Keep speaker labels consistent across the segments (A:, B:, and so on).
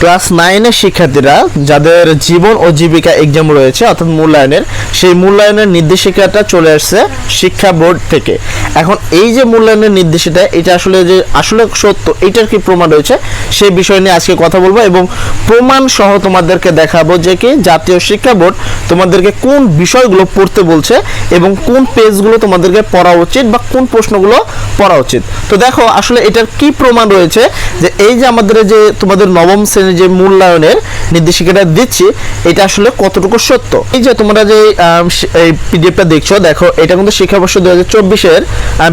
A: Class নাইনের শিক্ষার্থীরা যাদের জীবন ও জীবিকা এক্সাম রয়েছে, অর্থাৎ মূল্যায়নের, সেই মূল্যায়নের নির্দেশিকাটা চলে আসছে শিক্ষা বোর্ড থেকে। এখন এই যে মূল্যায়নের নির্দেশিকা, এটা আসলে যে আসলে সত্য, এটার কি প্রমাণ রয়েছে? সেই বিষয় নিয়ে আজকে কথা বলব এবং প্রমাণ সহ তোমাদেরকে দেখাবো যে কি জাতীয় শিক্ষা বোর্ড তোমাদেরকে কোন বিষয়গুলো পড়তে বলছে এবং কোন পেজগুলো তোমাদেরকে পড়া উচিত বা কোন প্রশ্নগুলো পড়া উচিত। তো দেখো, আসলে এটার কি প্রমাণ রয়েছে যে এই যে আমাদের যে তোমাদের নবম শ্রেণির যে মূল্যায়নের নির্দেশিকাটা দিচ্ছি, এটা আসলে কতটুকু সত্য? এই যে তোমরা যে এই পিডিএফটা দেখছ, দেখো, এটা কিন্তু শিক্ষাবর্ষ দু হাজার চব্বিশের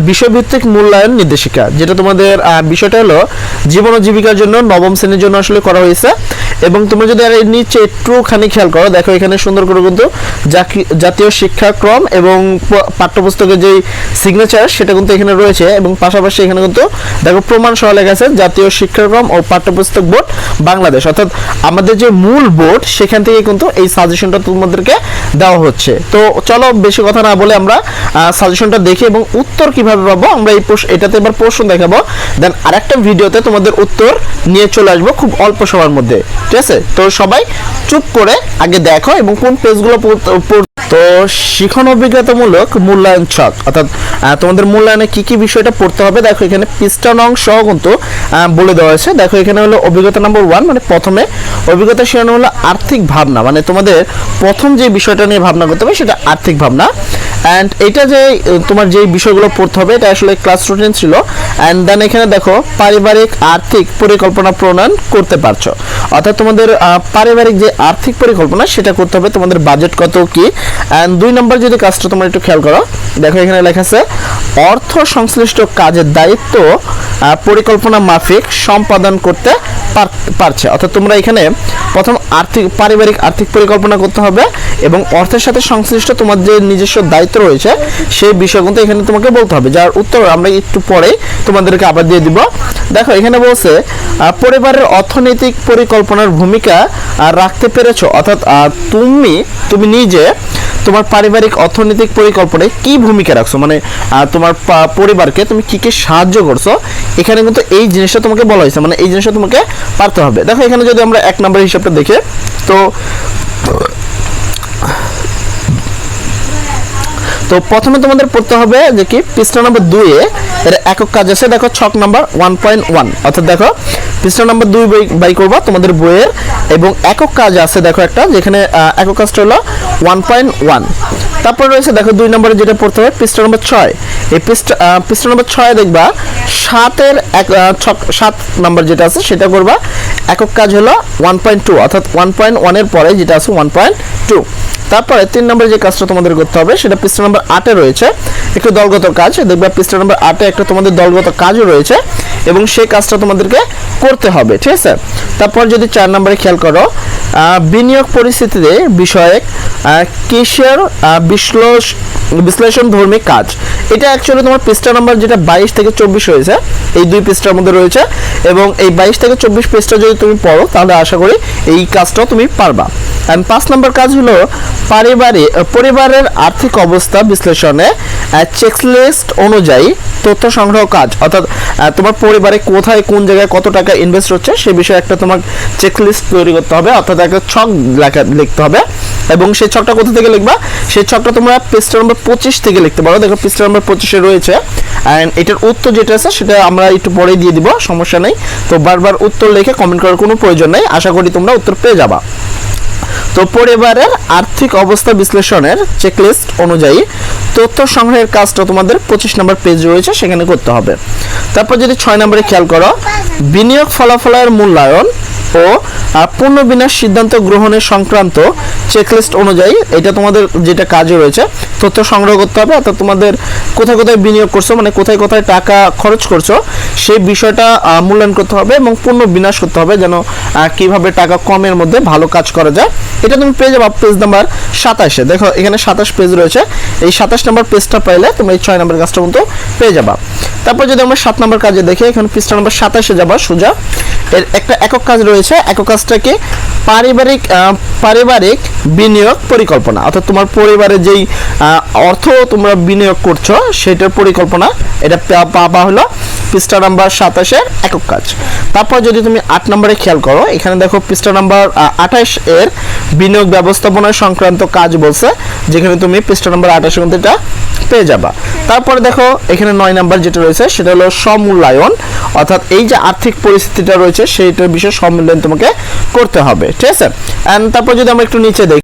A: বিষয়ভিত্তিক মূল্যায়ন নির্দেশিকা, যেটা তোমাদের বিষয়টা হলো জীবন ও জীবিকার জন্য নবম শ্রেণির জন্য আসলে করা হয়েছে। এবং তোমরা যদি আর নিচে একটুখানি খেয়াল করো, দেখো এখানে সুন্দর করে কিন্তু জাতীয় শিক্ষাক্রম এবং পাঠ্যপুস্তকের যে সিগনেচার সেটা কিন্তু এখানে রয়েছে। এবং পাশাপাশি এখানে কিন্তু দেখো প্রমাণ সহ লেখা আছে, জাতীয় শিক্ষাক্রম ও পাঠ্যপুস্তক বোর্ড বাংলাদেশ, অর্থাৎ আমাদের যে মূল বোর্ড সেখান থেকে কিন্তু এই সাজেশনটা তোমাদেরকে দেওয়া হচ্ছে। তো চলো বেশি কথা না বলে আমরা সাজেশনটা দেখি এবং উত্তর কীভাবে পাবো, আমরা এই এটাতে এবার প্রশ্ন দেখাবো। দেন আরেকটা ভিডিওতে তোমাদের উত্তর নিয়ে চলে আসব খুব অল্প সময়ের মধ্যে। ঠিক আছে? তো সবাই চুপ করে আগে দেখো এবং কোন পেজগুলো তো শিখন অভিজ্ঞতামূলক মূল্যায়ন ছক। অর্থাৎ তোমাদের মূল্যায়নে কি কি বিষয়টা পড়তে হবে? দেখো, এখানে পৃষ্ঠা অংশ সহ কিন্তু বলে দেওয়া হয়েছে। দেখো, এখানে হলো অভিজ্ঞতা নম্বর ওয়ান মানে প্রথমে অভিজ্ঞতা শিরোনাম হলো আর্থিক ভাবনা। মানে তোমাদের প্রথম যে বিষয়টা নিয়ে ভাবনা করতে হবে, সেটা আর্থিক ভাবনা। অ্যান্ড এটা যে, তোমার যে বিষয়গুলো পড়তে হবে, এটা আসলে ক্লাস রুটিন ছিল। অ্যান্ড দেন এখানে দেখো, পারিবারিক আর্থিক পরিকল্পনা প্রণয়ন করতে পারছ। অর্থাৎ তোমাদের পারিবারিক যে আর্থিক পরিকল্পনা, সেটা করতে হবে। তোমাদের বাজেট কত কি? অ্যান্ড দুই নম্বর যদি কাজটা তোমরা একটু খেয়াল করো, দেখো এখানে লেখা আছে, অর্থ সংশ্লিষ্ট কাজের দায়িত্ব পরিকল্পনা মাফিক সম্পাদন করতে পার- পারছে। অর্থাৎ তোমরা এখানে প্রথম আর্থিক, পারিবারিক আর্থিক পরিকল্পনা করতে হবে এবং অর্থের সাথে সংশ্লিষ্ট তোমার যে নিজস্ব দায়িত্ব রয়েছে, সেই বিষয় কিন্তু এখানে তোমাকে বলতে হবে। যার উত্তর আমরা একটু পরে তোমাদেরকে আবার দিয়ে দিব। দেখো, এখানে বলছে পরিবারের অর্থনৈতিক পরিকল্পনার ভূমিকা রাখতে পেরেছ। অর্থাৎ তুমি তুমি নিজে তোমার পারিবারিক অর্থনৈতিক পরিকল্পনায় কি ভূমিকা রাখছো? মানে তোমার পরিবারকে তুমি কি কি সাহায্য করছ? এখানে কিন্তু এই জিনিসটা তোমাকে বলা হয়েছে। মানে এই জিনিসটা তোমাকে পারতে হবে। দেখো, এখানে যদি আমরা এক নম্বর হিসাবটা দেখে, তো তো প্রথমে তোমাদের পড়তে হবে যে কি, পৃষ্ঠা নম্বর দুইয়ে এর একক কাজ আছে, দেখো, ছক নাম্বার ওয়ান পয়েন্ট ওয়ান অর্থাৎ দেখো পৃষ্ঠা নম্বর দুই বই, বাই করবা তোমাদের বইয়ের, এবং একক কাজ আছে, দেখো একটা, যেখানে একক কাজটা হলো ওয়ান পয়েন্ট ওয়ান তারপর রয়েছে, দেখো, দুই নম্বরে যেটা পড়তে হবে পৃষ্ঠা নম্বর ছয়। এই পৃষ্ঠা পৃষ্ঠা নম্বর ছয় দেখবা, সাতের এক ছক, সাত নাম্বার যেটা আছে, সেটা করবা। একক কাজ হলো ওয়ান পয়েন্ট টু অর্থাৎ ওয়ান পয়েন্ট ওয়ানের পরে যেটা আছে ওয়ান পয়েন্ট টু তারপরে তিন নম্বরে যে কাজটা তোমাদের করতে হবে, সেটা পৃষ্ঠা নম্বর আটে রয়েছে। একটু দলগত কাজ, দেখবে পৃষ্ঠা নম্বর আটে একটা তোমাদের দলগত কাজও রয়েছে এবং সেই কাজটা তোমাদেরকে করতে হবে, ঠিক আছে? তারপর যদি চার নম্বরে খেয়াল করো বিনিয়োগ পরিস্থিতিতে বিষয়ক কিসের বিশ্লেষ, বিশ্লেষণ ধর্মী কাজ। এটা অ্যাকচুয়ালি তোমার পৃষ্ঠা নাম্বার যেটা বাইশ থেকে চব্বিশ রয়েছে এই দুই পৃষ্ঠার মধ্যে রয়েছে এবং এই বাইশ থেকে চব্বিশ পৃষ্ঠা যদি তুমি পড়ো, তাহলে আশা করি এই কাজটাও তুমি পারবা। অ্যান্ড পাঁচ নম্বর কাজ হলো পারিবারিক পরিবারের আর্থিক অবস্থা বিশ্লেষণে চেকলিস্ট অনুযায়ী তথ্য সংগ্রহ কাজ। অর্থাৎ তোমার পরিবারে কোথায়, কোন জায়গায় কত টাকা ইনভেস্ট হচ্ছে সে বিষয়ে একটা তোমার চেকলিস্ট তৈরি করতে হবে। অর্থাৎ একটা ছক লেখা, লিখতে হবে। এবং সেই ছকটা কোথা থেকে লিখবা? সেই ছকটা তোমরা পৃষ্ঠা নম্বর পঁচিশ থেকে লিখতে পারো। দেখো পৃষ্ঠা নম্বর পঁচিশে রয়েছে। অ্যান্ড এটার উত্তর যেটা আছে, সেটা আমরা একটু পরেই দিয়ে দিব, সমস্যা নেই। তো বারবার উত্তর লিখে কমেন্ট করার কোনো প্রয়োজন নেই। আশা করি তোমরা উত্তর পেয়ে যাবা। তো পরিবারের আর্থিক অবস্থা বিশ্লেষণের চেকলিস্ট অনুযায়ী তথ্য সংগ্রহের কাজটা তোমাদের পঁচিশ নম্বর পেজ রয়েছে, সেখানে করতে হবে। তারপর যদি ছয় নম্বরে খেয়াল করো, বিনিয়োগ ফলাফলের মূল্যায়ন ও বিনাশ সিদ্ধান্ত গ্রহণের সংক্রান্ত চেকলিস্ট অনুযায়ী এটা তোমাদের যেটা কাজে রয়েছে, তথ্য সংগ্রহ করতে হবে, অর্থাৎ তোমাদের কোথায় কোথায় বিনিয়োগ করছ মানে কোথায় কোথায় টাকা খরচ করছ, সেই বিষয়টা মূল্যায়ন করতে হবে এবং পণ্য বিনাশ করতে হবে যেন কীভাবে টাকা কমের মধ্যে ভালো কাজ করা যায়। এটা তুমি পেয়ে যাবে পেজ নাম্বার সাতাশে। দেখো, এখানে সাতাশ পেজ রয়েছে। এই সাতাশ নাম্বার পেজটা পাইলে তুমি এই ছয় নাম্বার কাজটা কিন্তু পেয়ে যাবা। তারপর যদি আমরা সাত নম্বর কাজে দেখি, এখানে পৃষ্ঠা নাম্বার সাতাশে যাবা, সোজা। এর একটা একক কাজ রয়েছে, একক কাজটাকে পারিবারিক পারিবারিক বিনিয়োগ পরিকল্পনা। অর্থাৎ তোমার পরিবারে যেই অর্থ তোমরা বিনিয়োগ করছ, সেটার পরিকল্পনা, এটা পাবা হলো পৃষ্ঠা নাম্বার সাতাশের একক কাজ। তারপর যদি তুমি আট নম্বরে খেয়াল করো, এখানে দেখো পৃষ্ঠা নাম্বার আঠাশ এর বিনিয়োগ ব্যবস্থাপনা সংক্রান্ত কাজ বলছে, যেখানে তুমি পৃষ্ঠা নাম্বার আঠাশের মধ্যে এটা পেয়ে যাবা। তারপরে দেখো, এখানে নয় নাম্বার যেটা রয়েছে, সেটা হলো সমূল্যায়ন অর্থাৎ এই যে আর্থিক পরিস্থিতিটা রয়েছে, সেইটার বিষয়ে সমূল্যায়ন তোমাকে করতে হবে। ঠিক আছে? অ্যান্ড তারপর যদি আমরা একটু নিচে দেখি